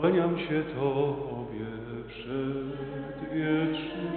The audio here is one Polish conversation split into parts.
Kłaniam się Tobie przedwieczny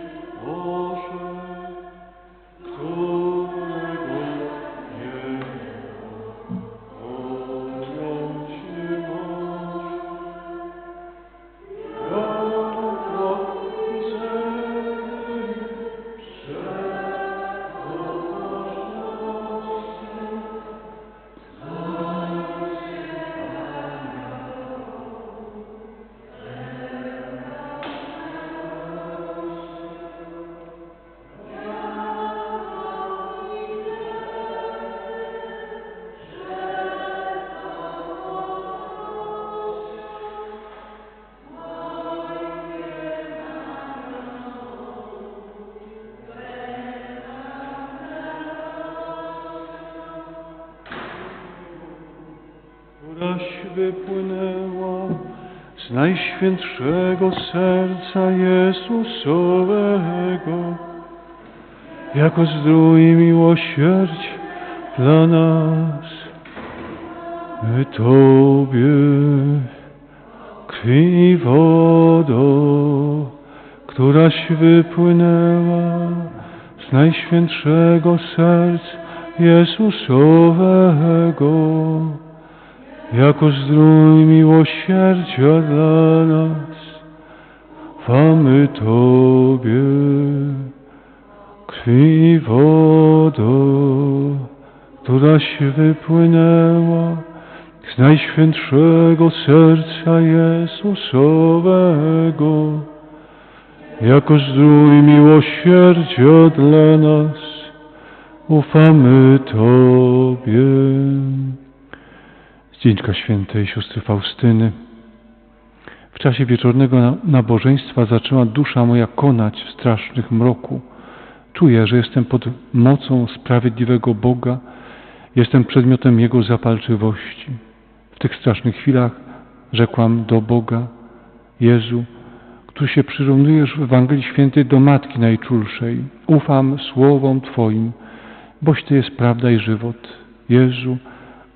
wypłynęła z najświętszego serca Jezusowego, jako zdrój miłosierdzie dla nas. My Tobie krwi wodo, któraś wypłynęła z najświętszego serca Jezusowego, jako zdrój miłosierdzia dla nas, chwamy Tobie, krwi i wodo, któraś wypłynęła z najświętszego serca Jezusowego, jako zdrój miłosierdzia dla nas, ufamy Tobie. Z Dzieńka Świętej Siostry Faustyny. W czasie wieczornego na- nabożeństwa zaczęła dusza moja konać w strasznych mroku. Czuję, że jestem pod mocą sprawiedliwego Boga, jestem przedmiotem Jego zapalczywości. W tych strasznych chwilach rzekłam do Boga, Jezu, który się przyrównujesz w Ewangelii Świętej do Matki Najczulszej. Ufam słowom Twoim, boś Ty jest prawda i żywot. Jezu,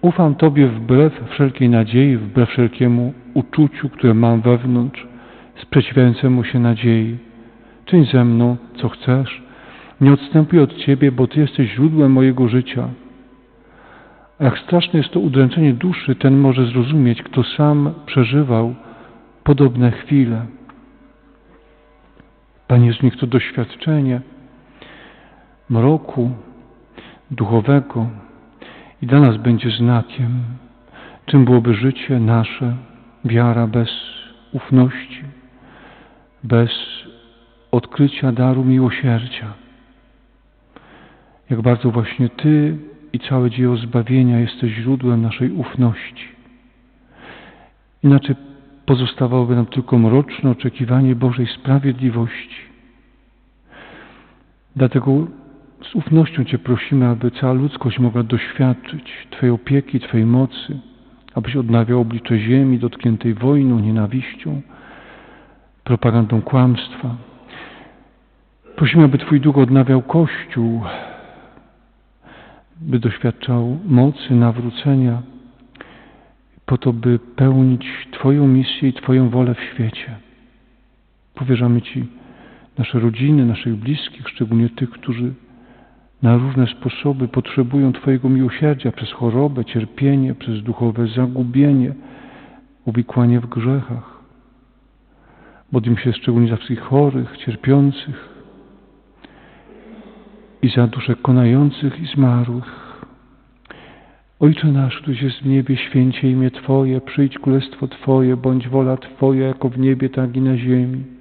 ufam Tobie wbrew wszelkiej nadziei, wbrew wszelkiemu uczuciu, które mam wewnątrz, sprzeciwiającemu się nadziei. Czyń ze mną, co chcesz. Nie odstępuję od Ciebie, bo Ty jesteś źródłem mojego życia. A jak straszne jest to udręczenie duszy, ten może zrozumieć, kto sam przeżywał podobne chwile. Panie Jezu, niech to doświadczenie mroku duchowego i dla nas będzie znakiem, czym byłoby życie nasze, wiara bez ufności, bez odkrycia daru miłosierdzia. Jak bardzo właśnie Ty i całe dzieło zbawienia jesteś źródłem naszej ufności. Inaczej pozostawałoby nam tylko mroczne oczekiwanie Bożej sprawiedliwości. Dlatego z ufnością Cię prosimy, aby cała ludzkość mogła doświadczyć Twojej opieki, Twojej mocy, abyś odnawiał oblicze ziemi dotkniętej wojną, nienawiścią, propagandą kłamstwa. Prosimy, aby Twój Duch odnawiał Kościół, by doświadczał mocy nawrócenia, po to, by pełnić Twoją misję i Twoją wolę w świecie. Powierzamy Ci nasze rodziny, naszych bliskich, szczególnie tych, którzy na różne sposoby potrzebują Twojego miłosierdzia przez chorobę, cierpienie, przez duchowe zagubienie, uwikłanie w grzechach. Modlimy się szczególnie za wszystkich chorych, cierpiących i za dusze konających i zmarłych. Ojcze nasz, któryś jest w niebie, święcie imię Twoje, przyjdź królestwo Twoje, bądź wola Twoja, jako w niebie, tak i na ziemi.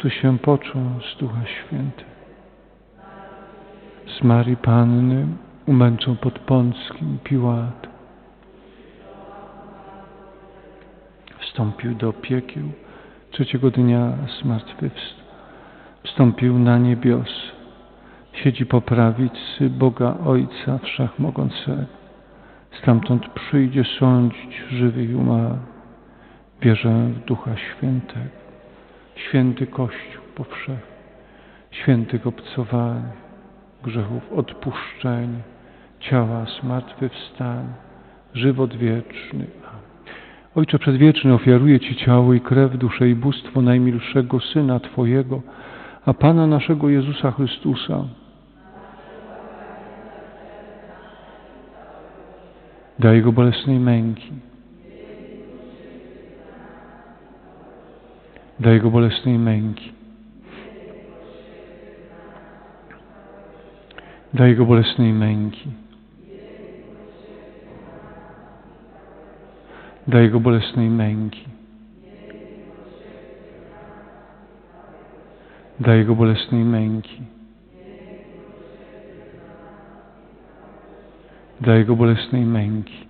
który się począł z Ducha Świętego. Z Marii Panny umęczą pod Pąckim Piłatem. Wstąpił do piekieł, trzeciego dnia. Wstąpił na niebios. Siedzi po prawicy Boga Ojca Wszechmogącego. Stamtąd przyjdzie sądzić żywych i umarłych. Wierzę w Ducha Świętego, święty Kościół powszechny, świętych obcowanie, grzechów odpuszczenie, ciała zmartwychwstanie, żywot wieczny. Ojcze Przedwieczny, ofiaruję Ci ciało i krew, duszę i bóstwo najmilszego Syna Twojego, a Pana naszego Jezusa Chrystusa. Dla Jego bolesnej męki, dla Jego bolesnej męki, dla Jego bolesnej męki, dla Jego bolesnej męki, dla Jego bolesnej męki, dla Jego bolesnej męki.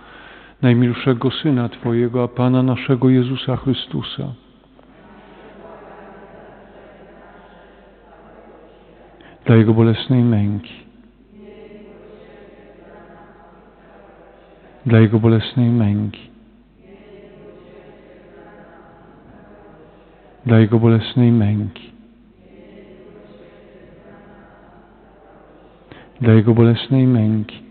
najmilszego Syna Twojego, a Pana naszego Jezusa Chrystusa. Dla Jego bolesnej męki. Dla Jego bolesnej męki. Dla Jego bolesnej męki. Dla Jego bolesnej męki.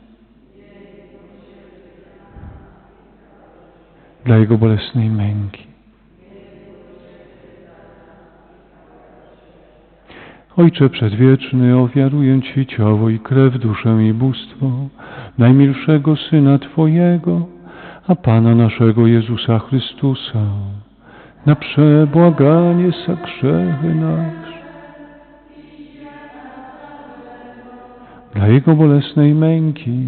Dla Jego bolesnej męki. Ojcze Przedwieczny, ofiaruję Ci ciało i krew, duszę i bóstwo najmilszego Syna Twojego, a Pana naszego Jezusa Chrystusa, na przebłaganie za grzechy nasze. Dla Jego bolesnej męki,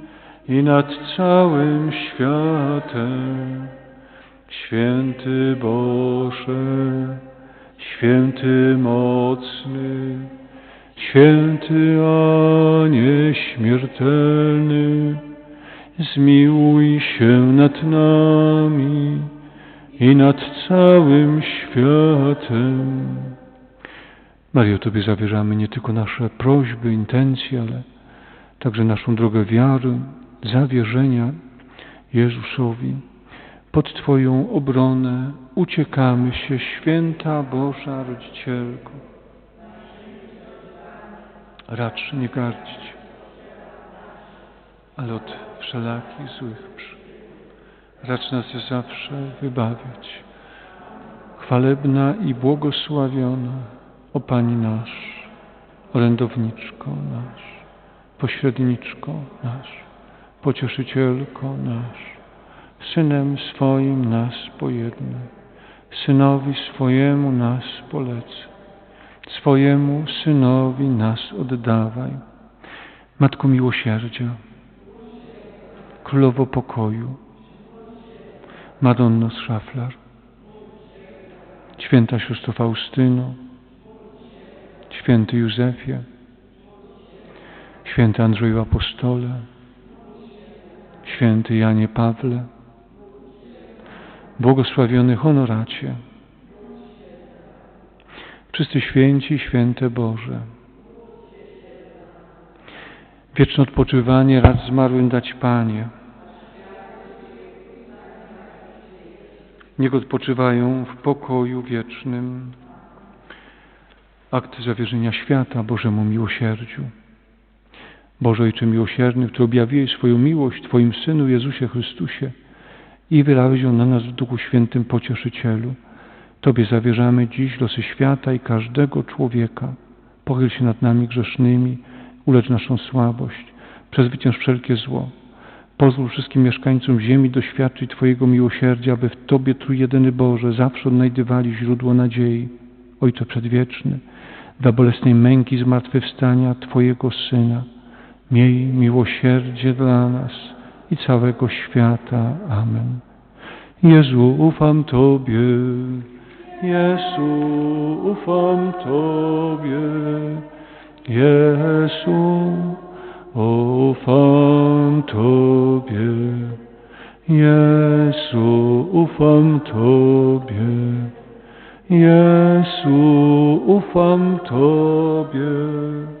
i nad całym światem. Święty Boże, święty mocny, święty a nieśmiertelny, zmiłuj się nad nami i nad całym światem. Mario, Tobie zawierzamy nie tylko nasze prośby, intencje, ale także naszą drogę wiary, zawierzenia Jezusowi. Pod Twoją obronę uciekamy się, święta Boża Rodzicielko. Racz nie gardzić, ale od wszelakich złych przy racz nas zawsze wybawiać. Chwalebna i błogosławiona, o Pani nasz, orędowniczko nasz, pośredniczko nasz, pocieszycielko nasz, Synem swoim nas pojednaj, Synowi swojemu nas polecę, swojemu Synowi nas oddawaj. Matko miłosierdzia, Królowo pokoju, Madonno z Szaflar, święta siostro Faustyno, święty Józefie, święty Andrzeju Apostole, święty Janie Pawle, błogosławiony honoracie, wszyscy święci, święte Boże, wieczne odpoczywanie rad zmarłym dać Panie, Niech odpoczywają w pokoju wiecznym. Akt zawierzenia świata Bożemu miłosierdziu. Boże Ojcze miłosierny, Który objawiłeś swoją miłość Twoim Synu Jezusie Chrystusie i wylałeś ją na nas w Duchu Świętym Pocieszycielu. Tobie zawierzamy dziś losy świata i każdego człowieka. Pochyl się nad nami grzesznymi, ulecz naszą słabość, przezwycięż wszelkie zło Pozwól wszystkim mieszkańcom ziemi doświadczyć Twojego miłosierdzia, aby w Tobie, Trójjedyny Boże, zawsze odnajdywali źródło nadziei. Ojcze Przedwieczny, dla bolesnej męki zmartwychwstania Twojego Syna. Miej miłosierdzie dla nas i całego świata. Amen. Jezu, ufam Tobie. Jezu, ufam Tobie. Jezu, ufam Tobie. Jezu, ufam Tobie. Jezu, ufam Tobie.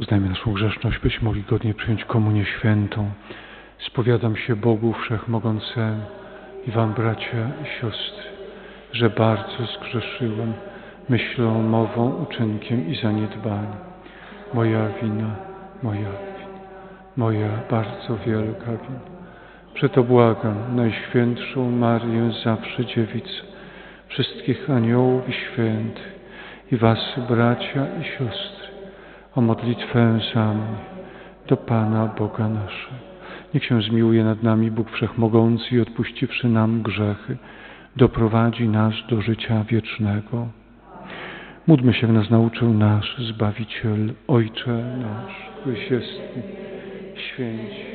Uznajmy naszą grzeszność, byśmy mogli godnie przyjąć komunię świętą. Spowiadam się Bogu Wszechmogącemu i Wam, bracia i siostry, że bardzo zgrzeszyłem myślą, mową, uczynkiem i zaniedbaniem. Moja wina, moja wina, moja bardzo wielka wina. Przeto błagam Najświętszą Marię, zawsze dziewicę, wszystkich aniołów i świętych i Was, bracia i siostry, o modlitwę za mnie do Pana Boga naszego. Niech się zmiłuje nad nami Bóg Wszechmogący i odpuściwszy nam grzechy, doprowadzi nas do życia wiecznego. Módlmy się, nas nauczył nasz Zbawiciel, Ojcze nasz, któryś jest święci